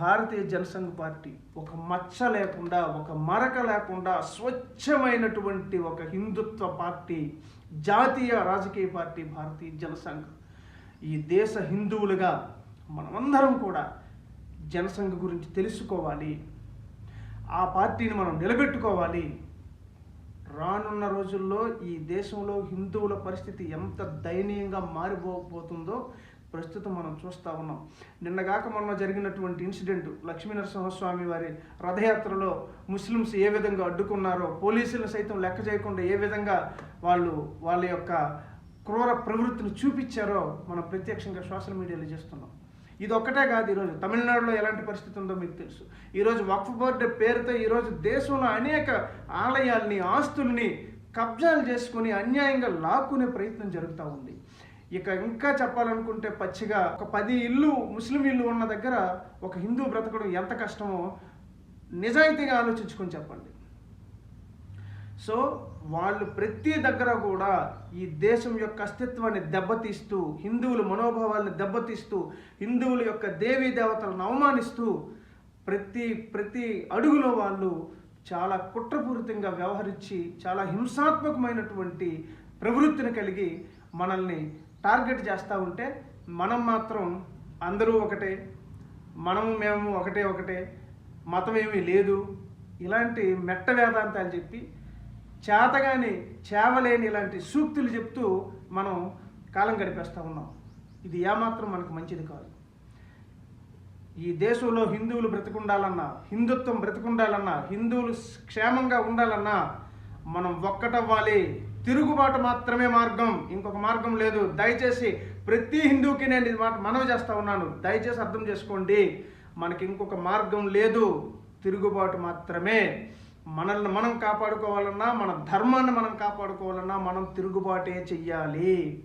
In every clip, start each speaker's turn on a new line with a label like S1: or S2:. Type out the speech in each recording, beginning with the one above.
S1: భారతీయ Jan Sangh party ఒక మచ్చ లేకుండా ఒక మరక లేకుండా స్వచ్ఛమైనటువంటి ఒక హిందుత్వ పార్టీ జాతీయ రాజకీయ పార్టీ భారతీయ జనసంఘ్. ఈ దేశ హిందువులుగా మనమందరం కూడా జనసంఘ్ గురించి తెలుసుకోవాలి. ఆ పార్టీని మనం నిలబెట్టుకోవాలి. రానున్న రోజుల్లో ఈ దేశంలో హిందువుల పరిస్థితి ఎంత దయనీయంగా మారిపోతుందో ప్రస్తుతం మనం చూస్తూ ఉన్నాం. నిన్నగాక మొన్న జరిగినటువంటి ఇన్సిడెంట్ లక్ష్మీనరసింహస్వామి వారి రథయాత్రలో ముస్లిమ్స్ ఏ విధంగా అడ్డుకున్నారో పోలీసులు సైతం లెక్క చేయకుండా ఏ విధంగా వాళ్ళు వాళ్ళ యొక్క క్రూర ప్రవృత్తిని చూపించారో మనం ప్రత్యక్షంగా సోషల్ మీడియాలో చేస్తున్నాం. ఇది ఒక్కటే కాదు ఈరోజు. తమిళనాడులో ఎలాంటి పరిస్థితి ఉందో మీకు తెలుసు. ఈరోజు వక్ఫ్ బోర్డు పేరుతో ఈరోజు దేశంలో అనేక ఆలయాల్ని ఆస్తుల్ని కబ్జాలు చేసుకుని అన్యాయంగా లాక్కునే ప్రయత్నం జరుగుతూ ఉంది. ఇక ఇంకా చెప్పాలనుకుంటే పచ్చిగా ఒక పది ఇల్లు ముస్లిం ఇల్లు ఉన్న దగ్గర ఒక హిందూ బ్రతకడం ఎంత కష్టమో నిజాయితీగా ఆలోచించుకొని చెప్పండి. సో వాళ్ళు ప్రతి దగ్గర కూడా ఈ దేశం యొక్క అస్తిత్వాన్ని దెబ్బతీస్తూ హిందువుల మనోభావాలను దెబ్బతీస్తూ హిందువుల యొక్క దేవీ దేవతలను అవమానిస్తూ ప్రతి ప్రతి అడుగులో వాళ్ళు చాలా కుట్రపూరితంగా వ్యవహరించి చాలా హింసాత్మకమైనటువంటి ప్రవృత్తిని కలిగి మనల్ని టార్గెట్ చేస్తూ ఉంటే మనం మాత్రం అందరూ ఒకటే మనము మేము ఒకటే ఒకటే మతం ఏమీ లేదు ఇలాంటి మెట్ట వేదాంతాలు చెప్పి చేతగాని చేవలేని ఇలాంటి సూక్తులు చెప్తూ మనం కాలం గడిపేస్తూ ఉన్నాం. ఇది ఏమాత్రం మనకు మంచిది కాదు. ఈ దేశంలో హిందువులు బ్రతికుండాలన్నా హిందుత్వం బ్రతికుండాలన్నా హిందువులు క్షేమంగా ఉండాలన్నా మనం ఒక్కటవ్వాలి. తిరుగుబాటు మాత్రమే మార్గం. ఇంకొక మార్గం లేదు. దయచేసి ప్రతి హిందువుకి నేను ఇది మాట మనవి చేస్తా ఉన్నాను. దయచేసి అర్థం చేసుకోండి. మనకి ఇంకొక మార్గం లేదు. తిరుగుబాటు మాత్రమే. మనల్ని మనం కాపాడుకోవాలన్నా మన ధర్మాన్ని మనం కాపాడుకోవాలన్నా మనం తిరుగుబాటే చెయ్యాలి.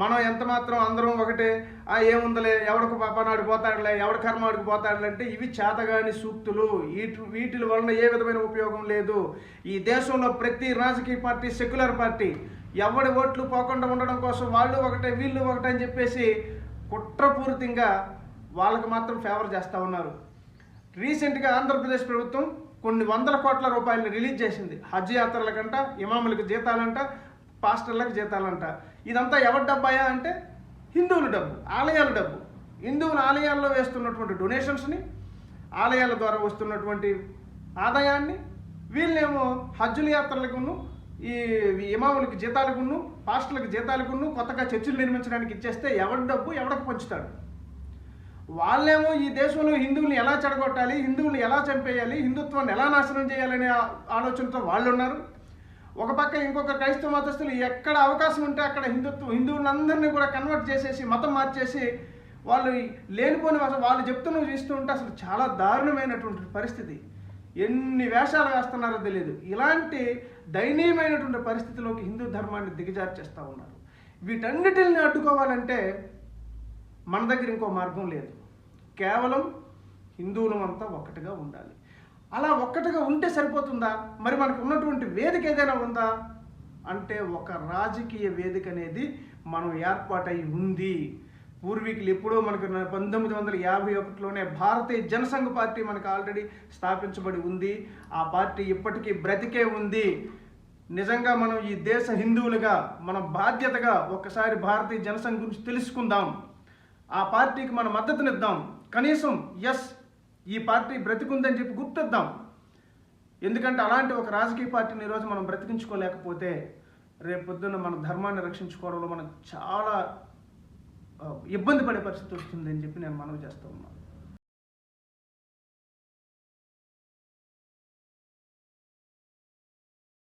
S1: మనం ఎంత మాత్రం అందరం ఒకటే ఆ ఏముందలే ఎవడికి పాపనాడు పోతాడులే ఎవడి కర్మాడికి పోతాడులే అంటే ఇవి చేతగాని సూక్తులు. వీటి వీటి వలన ఏ విధమైన ఉపయోగం లేదు. ఈ దేశంలో ప్రతి రాజకీయ పార్టీ సెక్యులర్ పార్టీ. ఎవడి ఓట్లు పోకుండా ఉండడం కోసం వాళ్ళు ఒకటే వీళ్ళు ఒకటే అని చెప్పేసి కుట్రపూరితంగా వాళ్ళకి మాత్రం ఫేవర్ చేస్తూ ఉన్నారు. రీసెంట్గా ఆంధ్రప్రదేశ్ ప్రభుత్వం కొన్ని వందల కోట్ల రూపాయలు రిలీజ్ చేసింది. హజ్ యాత్రలకంట ఇమాములకు జీతాలంట పాస్టర్లకు జీతాలంట. ఇదంతా ఎవరి డబ్బాయా అంటే హిందువుల డబ్బు ఆలయాల డబ్బు. హిందువుల ఆలయాల్లో వేస్తున్నటువంటి డొనేషన్స్ని ఆలయాల ద్వారా వస్తున్నటువంటి ఆదాయాన్ని వీళ్ళేమో హజ్జుల యాత్రలకును ఈ ఇమాములకి జీతాలకును పాస్టర్లకు జీతాలకును కొత్తగా చర్చిలు నిర్మించడానికి ఇచ్చేస్తే ఎవరి డబ్బు ఎవరికి పంచుతాడు? వాళ్ళేమో ఈ దేశంలో హిందువుల్ని ఎలా చెడగొట్టాలి హిందువుల్ని ఎలా చంపేయాలి హిందుత్వాన్ని ఎలా నాశనం చేయాలనే ఆలోచనతో వాళ్ళు ఉన్నారు ఒక పక్క ఇంకొక క్రైస్తవ మతస్థులు ఎక్కడ అవకాశం ఉంటే అక్కడ హిందుత్వం హిందువులందరినీ కూడా కన్వర్ట్ చేసేసి మతం మార్చేసి వాళ్ళు లేనిపోని వాళ్ళు చెప్తున్నవి చూస్తూ ఉంటే అసలు చాలా దారుణమైనటువంటి పరిస్థితి. ఎన్ని వేషాలు వేస్తున్నారో తెలియదు ఇలాంటి దయనీయమైనటువంటి పరిస్థితిలోకి హిందూ ధర్మాన్ని దిగజార్చేస్తూ ఉన్నారు. వీటన్నిటిని అడ్డుకోవాలంటే మన దగ్గర ఇంకో మార్గం లేదు. కేవలం హిందువులం అంతా ఒక్కటిగా ఉండాలి. అలా ఒక్కటిగా ఉంటే సరిపోతుందా? మరి మనకు ఉన్నటువంటి వేదిక ఏదైనా ఉందా? అంటే ఒక రాజకీయ వేదిక అనేది మనం ఏర్పాటై ఉంది. పూర్వీకులు ఎప్పుడో మనకు న- పంతొమ్మిది వందల యాభై ఒకటిలోనే భారతీయ జనసంఘ పార్టీ మనకు ఆల్రెడీ స్థాపించబడి ఉంది. ఆ పార్టీ ఇప్పటికీ బ్రతికే ఉంది. నిజంగా మనం ఈ దేశ హిందువులుగా మన బాధ్యతగా ఒక్కసారి భారతీయ జనసంఘ గురించి తెలుసుకుందాం. ఆ పార్టీకి మన మద్దతునిద్దాం. కనీసం ఎస్ ఈ పార్టీ బ్రతికుందని చెప్పి గుర్తిద్దాం. ఎందుకంటే అలాంటి ఒక రాజకీయ పార్టీని ఈరోజు మనం బ్రతికించుకోలేకపోతే రేపు పొద్దున్న మన ధర్మాన్ని రక్షించుకోవడంలో మనకు చాలా ఇబ్బంది పడే పరిస్థితి వస్తుందని చెప్పి నేను మనవి చేస్తూ ఉన్నాను.